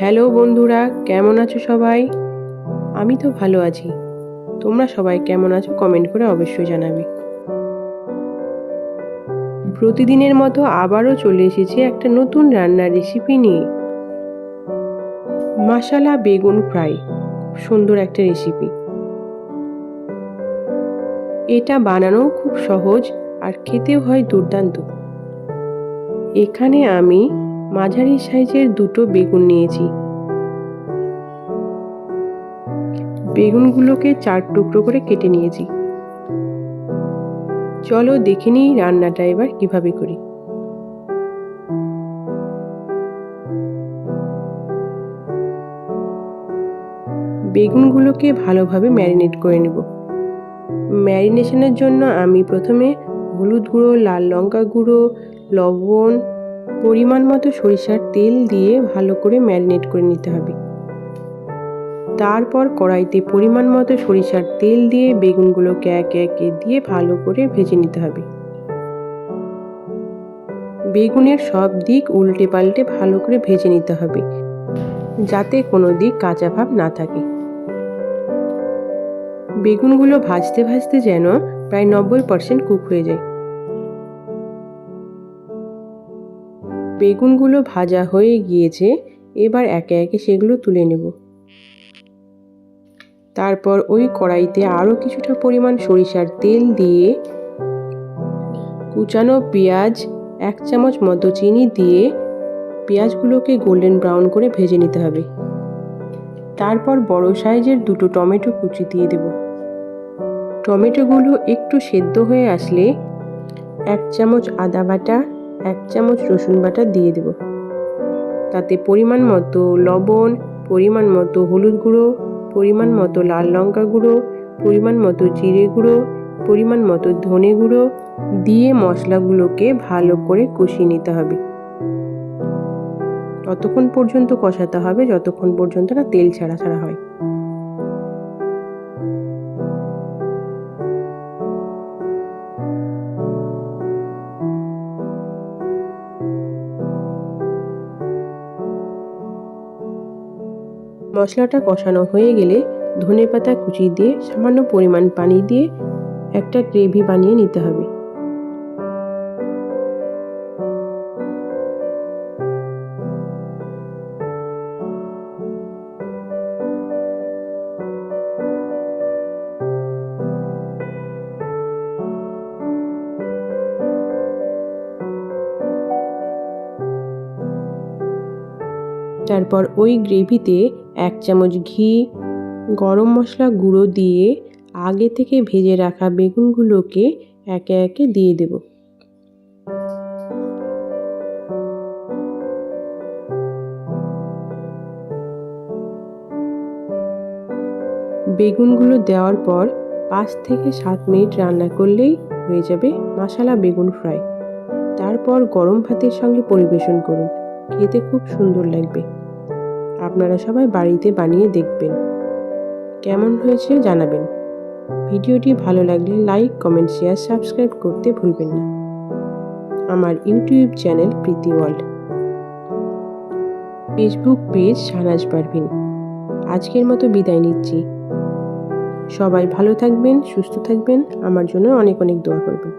Hello বন্ধুরা, কেমন আছো সবাই? আমি তো ভালো আছি। তোমরা সবাই কেমন আছো কমেন্ট করে অবশ্যই জানাবে। প্রতিদিনের মতো আবারও চলে এসেছি একটা নতুন রান্নার রেসিপি নিয়ে। মাসালা বেগুন ফ্রাই সুন্দর একটা রেসিপি এটা বানানো খুব সহজ আর খেতেও হয় দুর্দান্ত। এখানে আমি মাঝারি সাইজের দুটো বেগুন নিয়েছি। বেগুনগুলোকে চার টুকরো করে কেটে নিয়েছি। চলো দেখে নিই রান্নাটা এবার কীভাবে করি। বেগুনগুলোকে ভালোভাবে ম্যারিনেট করে নেব। ম্যারিনেশনের জন্য আমি প্রথমে হলুদ গুঁড়ো, লাল লঙ্কা গুঁড়ো, লবণ পরিমাণ মতো সরিষার তেল দিয়ে ভালো করে ম্যারিনেট করে নিতে হবে। তারপর কড়াইতে পরিমাণ মতো সরিষার তেল দিয়ে বেগুনগুলোকে একে একে দিয়ে ভালো করে ভেজে নিতে হবে। বেগুনের সব দিক উল্টে পাল্টে ভালো করে ভেজে নিতে হবে, যাতে কোনো দিক কাঁচা ভাব না থাকে। বেগুনগুলো ভাজতে ভাজতে যেন প্রায় নব্বই পার্সেন্ট কুক হয়ে যায়। বেগুনগুলো ভাজা হয়ে গিয়েছে, এবার একে একে সেগুলো তুলে নেব। তারপর ওই কড়াইতে আরও কিছুটা পরিমাণ সরিষার তেল দিয়ে কুচানো পেঁয়াজ, এক চামচ মতো চিনি দিয়ে পেঁয়াজগুলোকে গোল্ডেন ব্রাউন করে ভেজে নিতে হবে। তারপর বড় সাইজের দুটো টমেটো কুচি দিয়ে দেব। টমেটোগুলো একটু সেদ্ধ হয়ে আসলে এক চামচ আদা বাটা এক চামচ রসুন বাটা দিয়ে দেব। তাতে পরিমাণ মতো লবণ, পরিমাণ মতো হলুদ গুঁড়ো, পরিমাণ মতো লাল লঙ্কা গুঁড়ো, পরিমাণ মতো জিরে গুঁড়ো, পরিমাণ মতো ধনে গুঁড়ো দিয়ে মশলাগুলোকে ভালো করে কষিয়ে নিতে হবে। ততক্ষণ পর্যন্ত কষাতে হবে, যতক্ষণ পর্যন্ত না তেল ছাড়া ছাড়া হয়। মশলাটা কষানো হয়ে গেলে ধনে পাতা কুচি দিয়ে সামান্য পরিমাণ পানি দিয়ে একটা গ্রেভি বানিয়ে নিতে হবে। তারপর ওই গ্রেভিতে এক চামচ ঘি, গরম মশলা গুঁড়ো দিয়ে আগে থেকে ভেজে রাখা বেগুনগুলোকে একে একে দিয়ে দেব। বেগুনগুলো দেওয়ার পর পাঁচ থেকে সাত মিনিট রান্না করলেই হয়ে যাবে মশালা বেগুন ফ্রাই। তারপর গরম ভাতের সঙ্গে পরিবেশন করুন। খেতে খুব সুন্দর লাগবে। আপনারা সবাই বাড়িতে বানিয়ে দেখবেন। কেমন হয়েছে জানাবেন। ভিডিওটি ভালো লাগলে লাইক, কমেন্ট, শেয়ার, সাবস্ক্রাইব করতে ভুলবেন না। আমার YouTube channel Preeti world. Facebook page Sanaz Parvin. আজকের মতো বিদায় নিচ্ছি। সবাই ভালো থাকবেন, সুস্থ থাকবেন। আমার জন্য অনেক অনেক দোয়া করবেন।